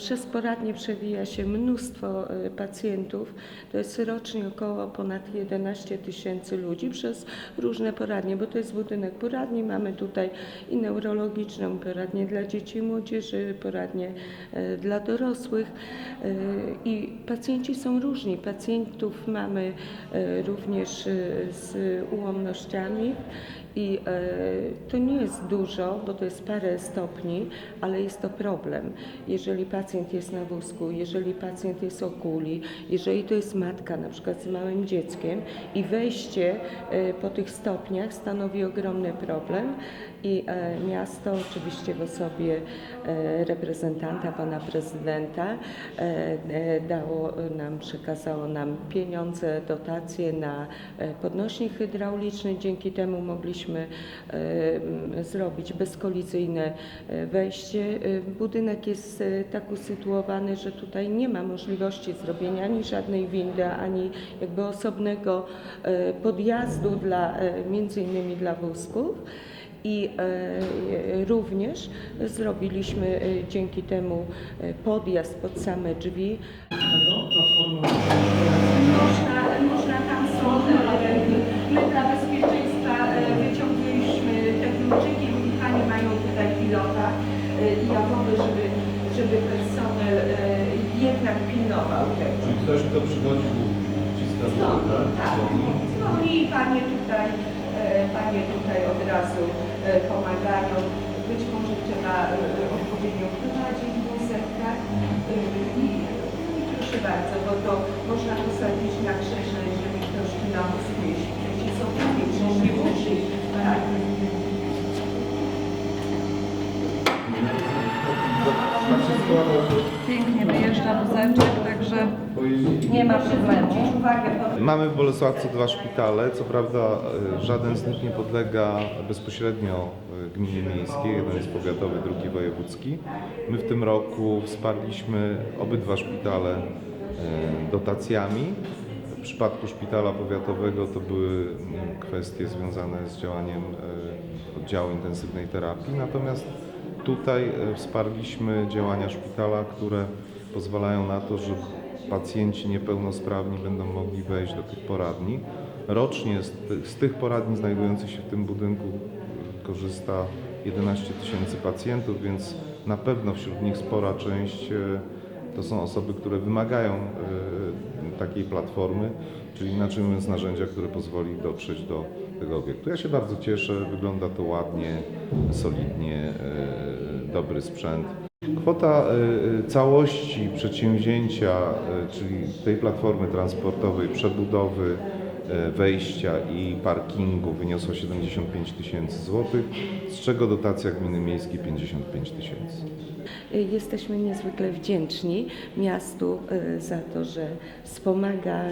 Przez poradnie przewija się mnóstwo e, pacjentów. To jest rocznie około ponad 11 tysięcy ludzi przez różne poradnie, bo to jest budynek poradni. Mamy tutaj i neurologiczną, poradnię dla dzieci i młodzieży, poradnię e, dla dorosłych. E, I pacjenci są różni. Pacjentów mamy również z ułomnościami. I to nie jest dużo, bo to jest parę stopni, ale jest to problem. Jeżeli pacjent jest na wózku, jeżeli pacjent jest o kuli, jeżeli to jest matka na przykład z małym dzieckiem i wejście e, po tych stopniach stanowi ogromny problem i e, miasto oczywiście w osobie e, reprezentanta, pana prezydenta e, dało nam, przekazało nam pieniądze, dotacje na podnośnik hydrauliczny. Dzięki temu mogliśmy zrobić bezkolizyjne wejście. Budynek jest tak usytuowany, że tutaj nie ma możliwości zrobienia ani żadnej windy, ani jakby osobnego podjazdu dla między innymi dla wózków. I e, również zrobiliśmy e, dzięki temu e, podjazd pod same drzwi. Można, można tam są. My dla bezpieczeństwa wyciągnęliśmy te kluczyki, Panie mają tutaj pilota i jawowy, żeby, żeby personel jednak pilnował tego. Czyli ktoś, kto przychodzi, wciska Dzwoni, tak? tak. Dzwoni i panie tutaj, e, panie tutaj od razu e, pomagają. Być może trzeba e, odpowiednio prowadzić wózek, tak? E, I, I proszę bardzo, bo to można posadzić na krześle, jeżeli ktoś na wózku, jeśli dzieci są większe, nie musi. Tak. Pięknie wyjeżdża wózeczek, także nie ma problemu. Mamy w Bolesławcu dwa szpitale. Co prawda e, żaden z nich nie podlega bezpośrednio e, gminie miejskiej. Jeden jest powiatowy, drugi wojewódzki. My w tym roku wsparliśmy obydwa szpitale e, dotacjami. W przypadku szpitala powiatowego to były mm, kwestie związane z działaniem oddziału intensywnej terapii. Natomiast tutaj e, wsparliśmy działania szpitala, które pozwalają na to, że pacjenci niepełnosprawni będą mogli wejść do tych poradni. Rocznie z, ty- z tych poradni znajdujących się w tym budynku korzysta 11 tysięcy pacjentów, więc na pewno wśród nich spora część y, to są osoby, które wymagają y, takiej platformy, czyli inaczej mówiąc narzędzia, które pozwoli dotrzeć do tego obiektu. Ja się bardzo cieszę, wygląda to ładnie, solidnie, y, dobry sprzęt. Kwota y, całości przedsięwzięcia, czyli tej platformy transportowej, przebudowy, wejścia i parkingu wyniosła 75 tysięcy złotych, z czego dotacja gminy miejskiej 55 tysięcy. Jesteśmy niezwykle wdzięczni miastu e, za to, że wspomaga